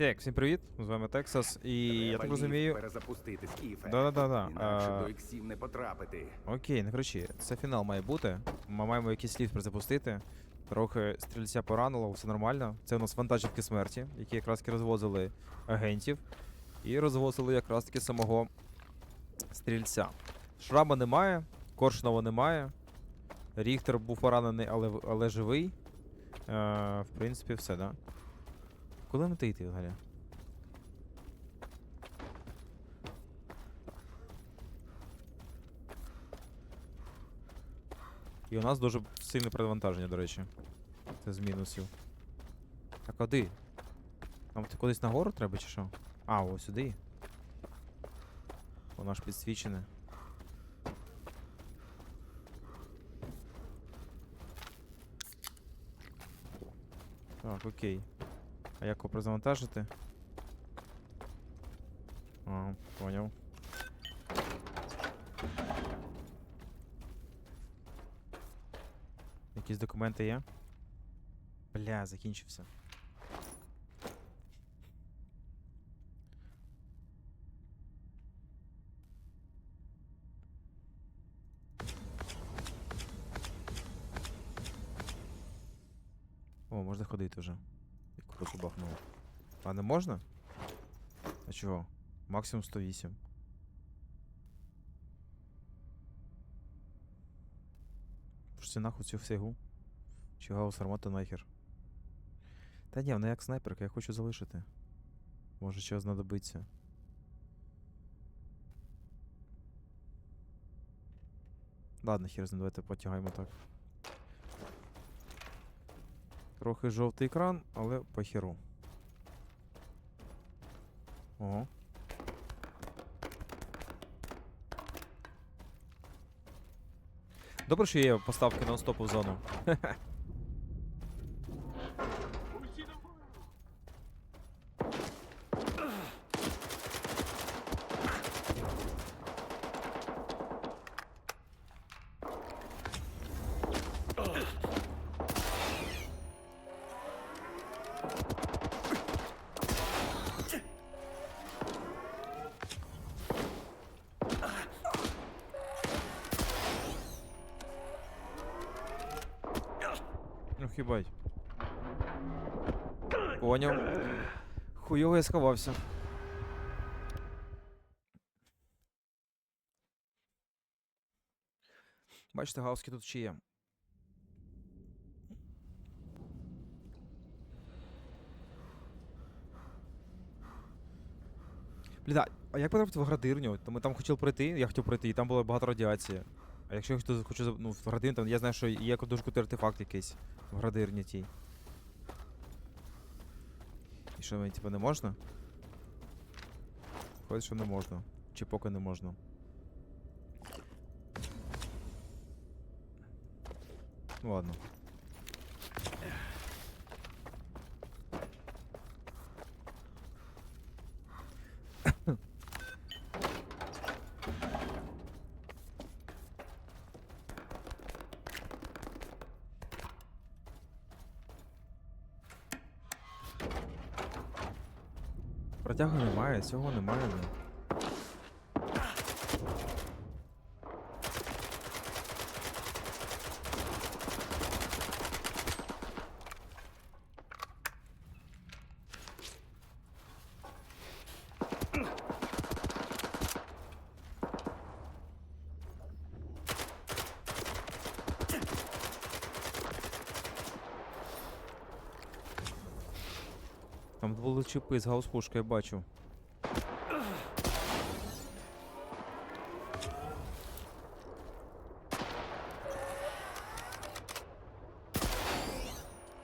Так, всім привіт, з вами Тексас, і я так розумію. перезапустити скіфе. Да-да-да-да. Інакше до іксів не потрапити. Окей, не кричи. Це фінал має бути. Ми маємо якийсь ліфт запустити. Трохи стрільця поранило, все нормально. Це у нас вантажівки смерті, які якраз таки розвозили агентів. І розвозили якраз таки самого стрільця. Шрама немає, Коршунова немає. Ріхтер був поранений, але, але живий. Е, в принципі, все, да? Куди ми ти йти, Галя? І у нас дуже сильне перевантаження, до речі. Це з мінусів. А куди? Нам ти кудись нагору треба чи що? А, ось сюди. Воно ж підсвічене. Так, окей. А як його призавантажити? А, поняв. Якісь документи є? Бля, закінчився. О, можна ходити вже. Як круто бахнуло. А не можна? А чого? Максимум 108. Пошли нахуй цю фігу. Чи гаус армата нахер. Та ні, вона як снайперка, я хочу залишити. Може ще знадобиться. Ладно, хер з ним, давайте потягаємо так. Трохи жовтий екран, але по херу. Ого. Добре, що є поставки нон-стопу в зону. хібать. Поняв. Хуйово я сховався. Бачите, гауски тут ще є. А як потрапити в градирню? Ми там хотіли пройти, я хотів пройти, і там було багато радіації. А якщо я хтось хоче за- ну, в градин, там я знаю, що є дуже крутий артефакт якийсь в градирні тій. І що мені типу не можна? Виходить, що не можна. Чи поки не можна. Ну ладно. Протягу немає, цього немає. Чіпи з гаус-пушки, я бачу.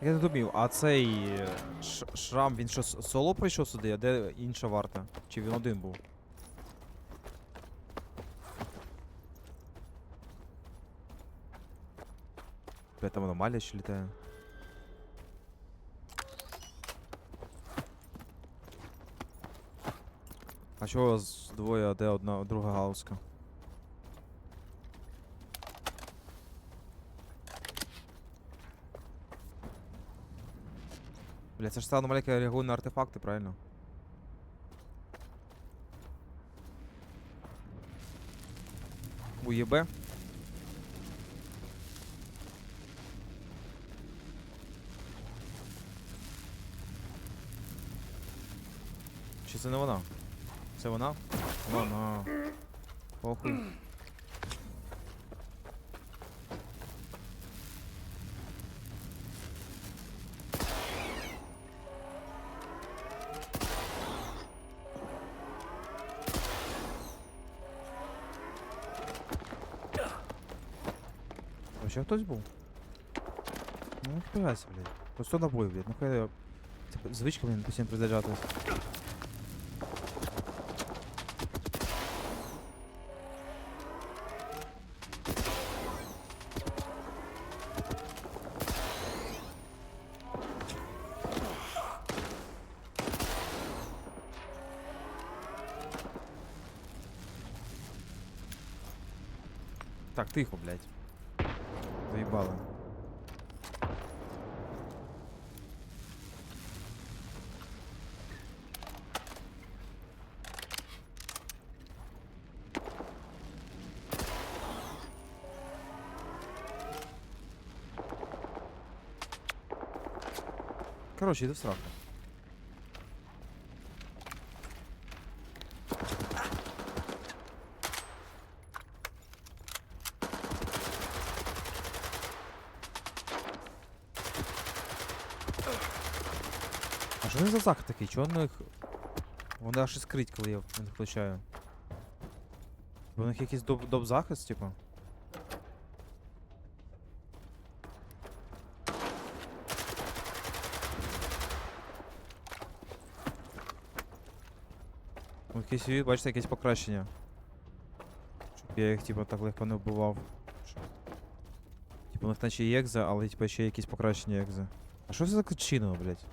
Я не думів, а цей е, шрам, він що соло прийшов сюди, а де інша варта? Чи він один був? Бля, там аномалія ще літає. А чого у вас двоє, а де одна друга галузка? Бля, це ж та аномалія, яка реагує на артефакти, правильно? УЄБ. Чи це не вона? Це вона? Вона. Похуй. Вообще хтось був? Ну, не впирайся, блядь. Просто набой, блядь. Ну хай я... Звичка, блін, постійно призаряджатись. Так, тихо, блядь. Заїбали. Короче, иди в. Захист такий? Чого в них... Вони аж іскрить, коли я них включаю. У них якийсь доп, доп захист, типу? Ну, якісь, бачите, якесь покращення. Щоб я їх, типу, так легко не вбивав. Типу, у них наче є екза, але типу ще якісь покращення екза. А що це за кличино, блядь?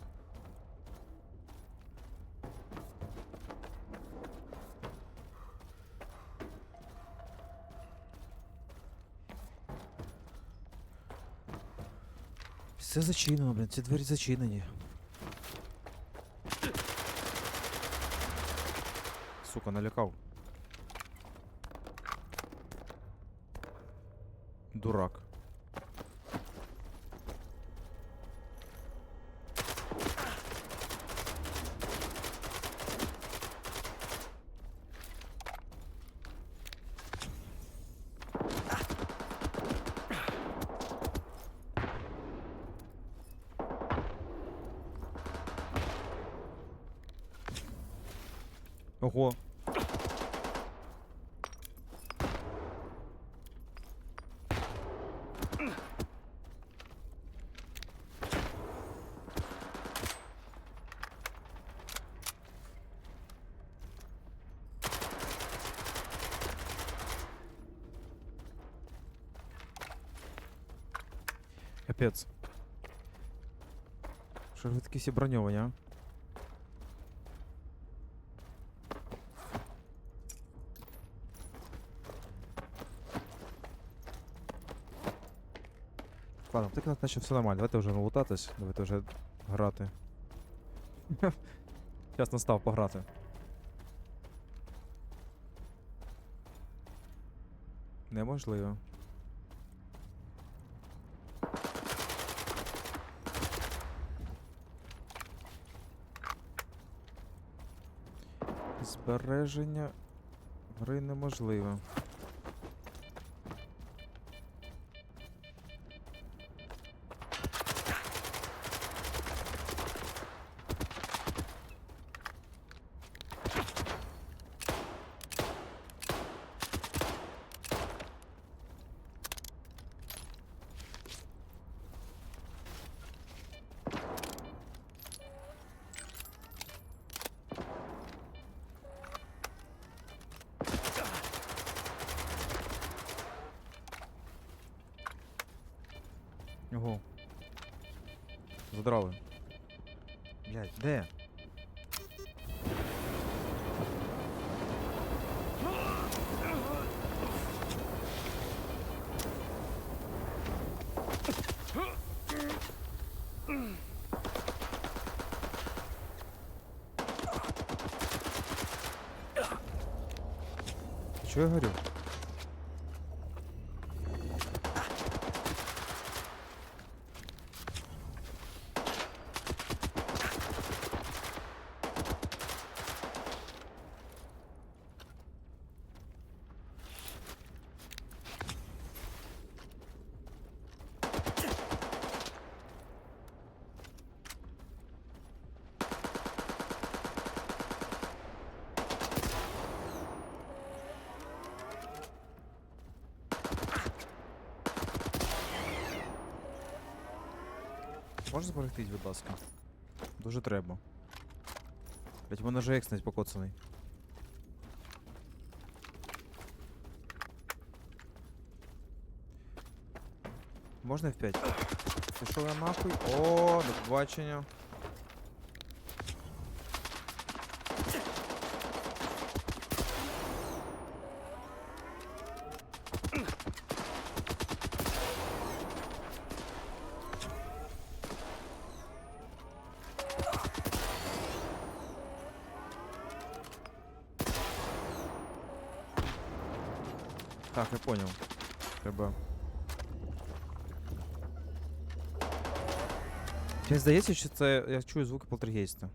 Все зачинено, блін, ці двері зачинені. Сука, налякав. Дурак. Ого. Капець. Що ж ви такі всі броньовані, а? Ладно, так наче все нормально. Давайте вже лутатись, давайте вже грати. Час настав пограти. Неможливо. Збереження гри неможливо. Ого. Задрали. Блять, де? Чого я горю? Можеш зберегтись, будь ласка? Дуже треба. Блять, у мене же екснець покоцаний. Можна F5? Пішов я нахуй. О, до побачення. Так, я понял. Треба. Мені здається, що це. Я чую звуки полтергейста.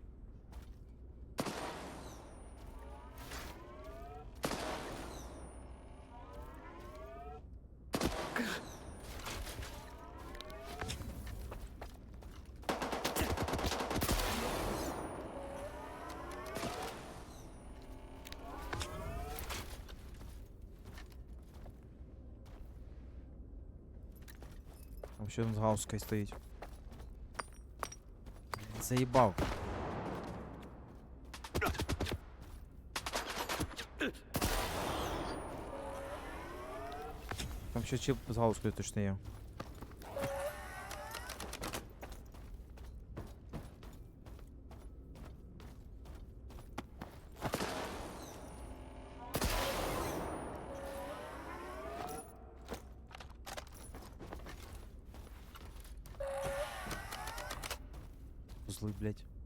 Там ще один з гауской стоїть. Заїбав. Там ще чип з гаускою точно є. Злий, блядь.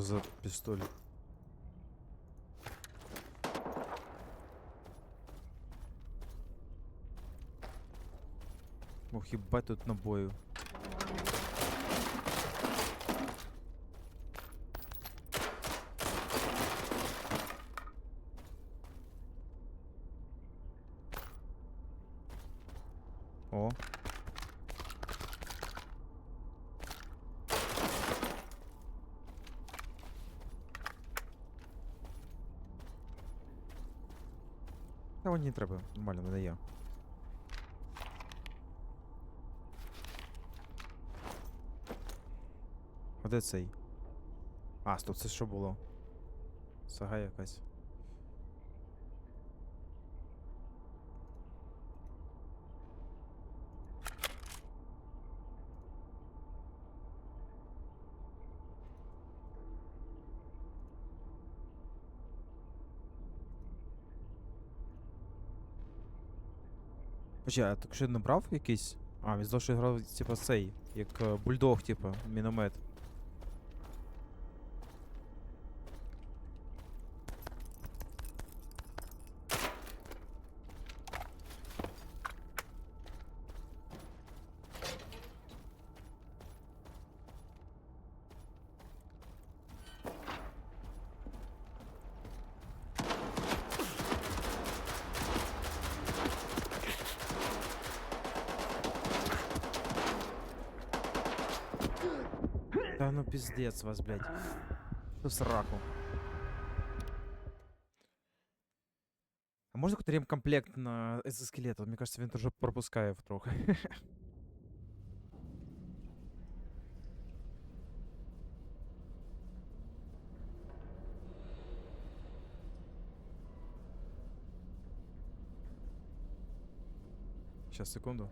За пистолет? Ох, ебать тут набою. Треба, нормально, мене є. А де цей? А, стоп, це що було? Сага якась. Почекай, а так що не брав якийсь? А, він завжди грав, типа, цей, як е, бульдог, типа, міномет. Да ну пиздец вас, блядь. Что сраку? А можно какой-то ремкомплект на экзоскелет? Вот Мне кажется, він тоже пропускає трохи. Сейчас, секунду.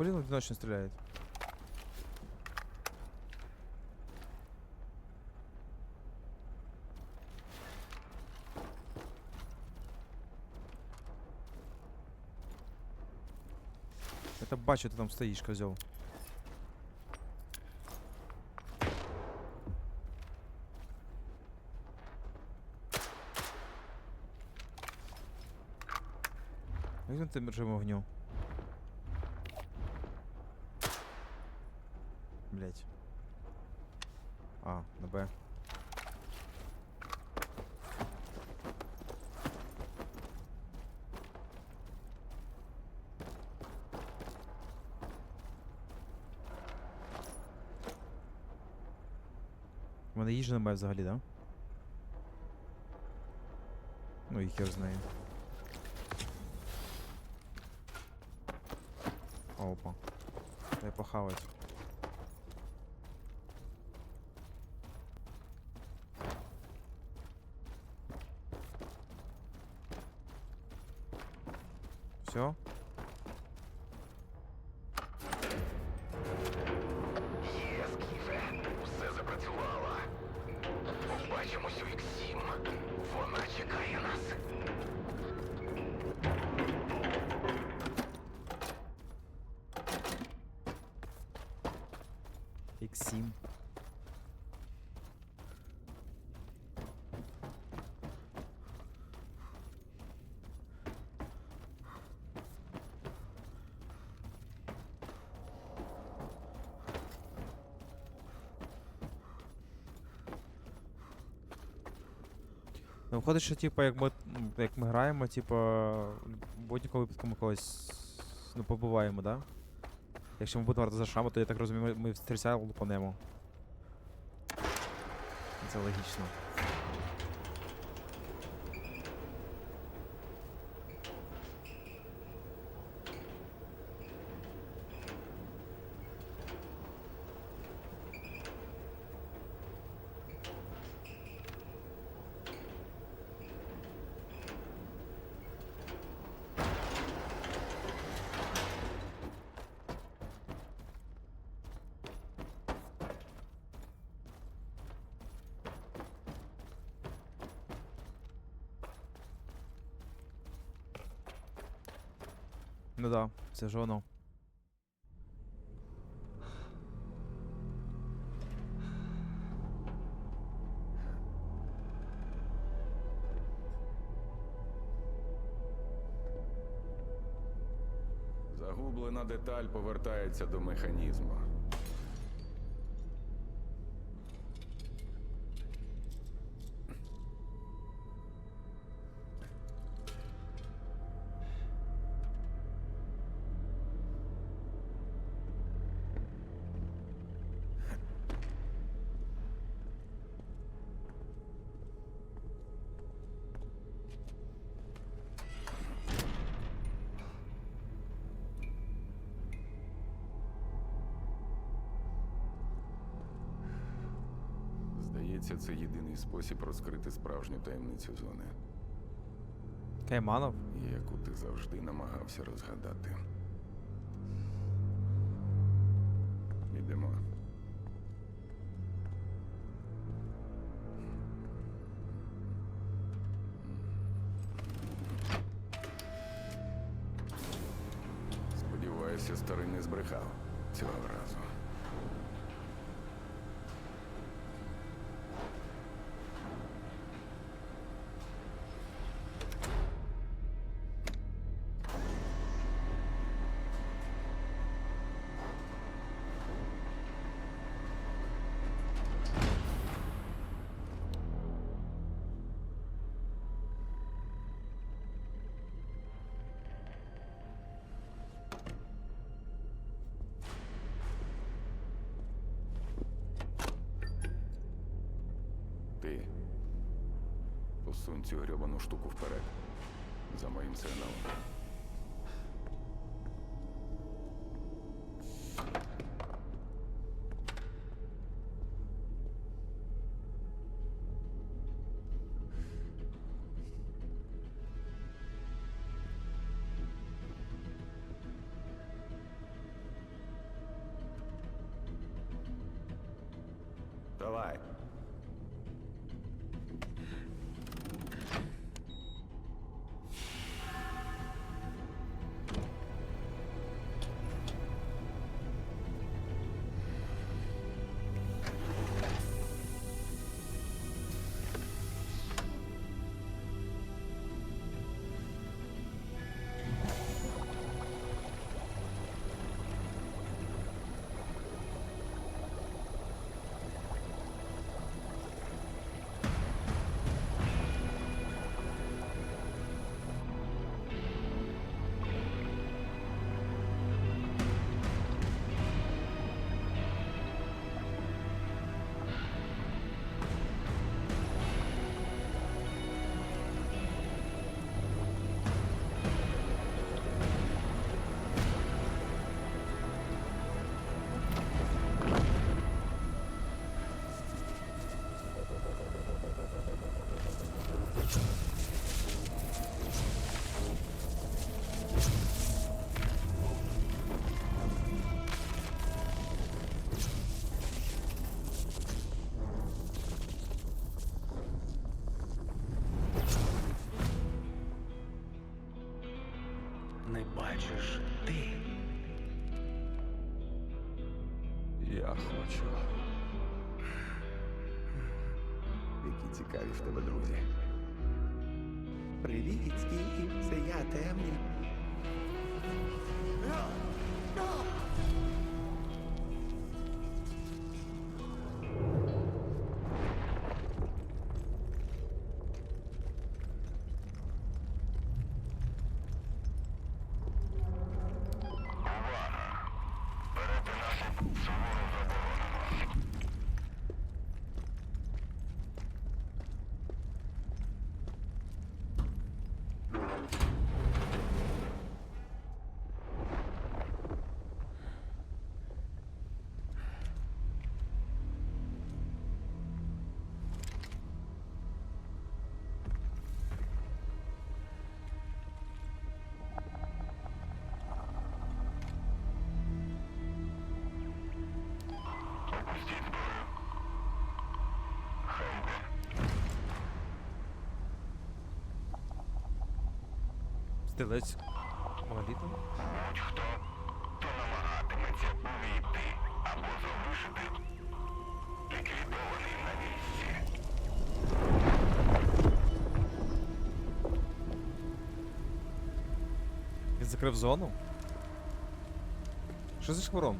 Блин, он одиночно стреляет. Это бачу, ты там стоишь, козел. Як він тим режимом вогню? Блять. А, на Б. У мене їжі немає взагалі, да? Ну і хер знає. Опа. Дай похавать. Все? Ну, виходить, що типу, як ми, як ми граємо, типу, в будь-якому випадку ми когось ну, побуваємо, да? Якщо ми будемо грати за шаму, то я так розумію, ми, в стрільця лупанемо. Це логічно. Ну да, це ж воно. Загублена деталь повертається до механізму. Здається, це єдиний спосіб розкрити справжню таємницю зони, Кайманов? яку ти завжди намагався розгадати. Посунь цю грьобану штуку вперед. За моїм сигналом. В тебе друзі. Привіт, і це я темний. Стрілець монолітом? Будь-хто, хто намагатиметься увійти або залишити, ліквідований на місці. Він закрив зону? Що за шхвором?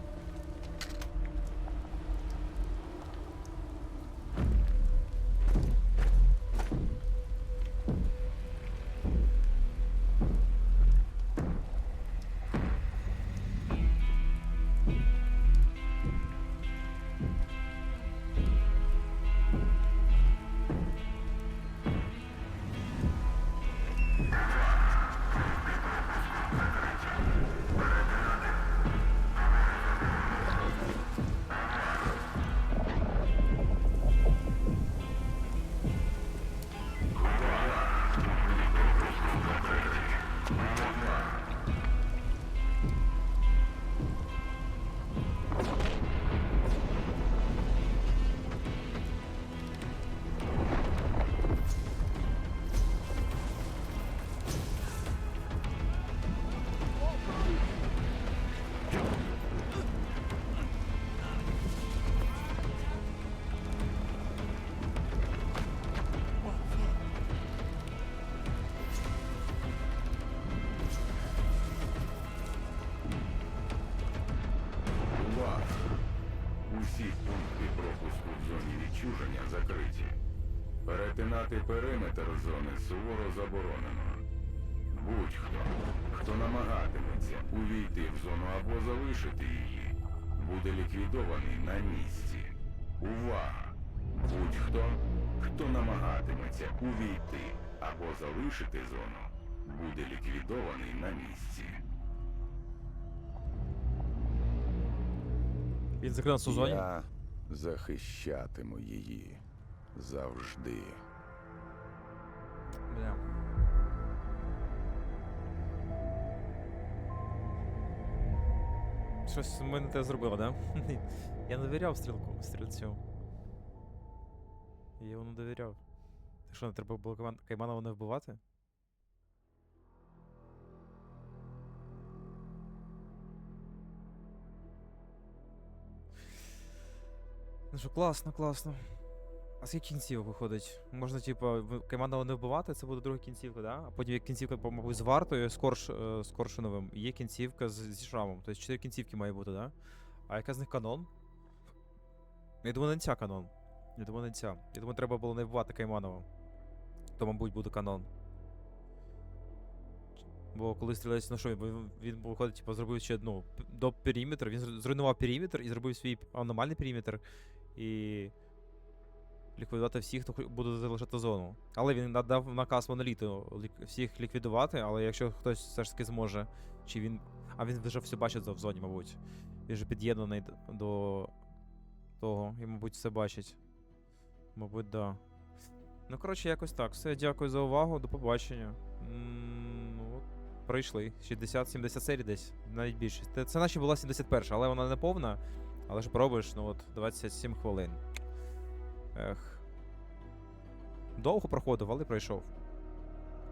Суворо заборонено. Будь-хто, хто намагатиметься увійти в зону або залишити її, буде ліквідований на місці. Увага! Будь-хто, хто намагатиметься увійти або залишити зону, буде ліквідований на місці. Він закрив у зоні? Я захищатиму її завжди. Бля. Щось ми не те зробили, да? Я не довіряв стрілку, стрільцю. Я йому не довіряв. Так що, не треба було Кайманова не вбивати? Ну що, класно, класно. А скільки кінців виходить? Можна, типу, в- не вбивати, це буде друга кінцівка, да? А потім є кінцівка, мабуть, з вартою, з, корш, е, з Коршуновим, і є кінцівка з, зі шрамом. Тобто чотири кінцівки має бути, да? А яка з них канон? Я думаю, не ця канон. Я думаю, не ця. Я думаю, треба було не вбивати Кайманова. То, мабуть, буде канон. Бо коли стрілець, ну що, він, він виходить, типу, зробив ще ну, п- до периметр, він зруйнував периметр і зробив свій аномальний периметр. І ліквідувати всіх, хто буде залишати зону. Але він надав наказ моноліту всіх ліквідувати, але якщо хтось все ж таки зможе, чи він. А він вже все бачить в зоні, мабуть. Він же під'єднаний до того, і, мабуть, все бачить. Мабуть, да. Ну, коротше, якось так. Все, дякую за увагу, до побачення. Ну, от, пройшли. 60-70 серій десь, навіть більше. Це наче була 71, але вона не повна. Але ж пробуєш, ну от 27 хвилин. Ех. Довго проходив, але пройшов.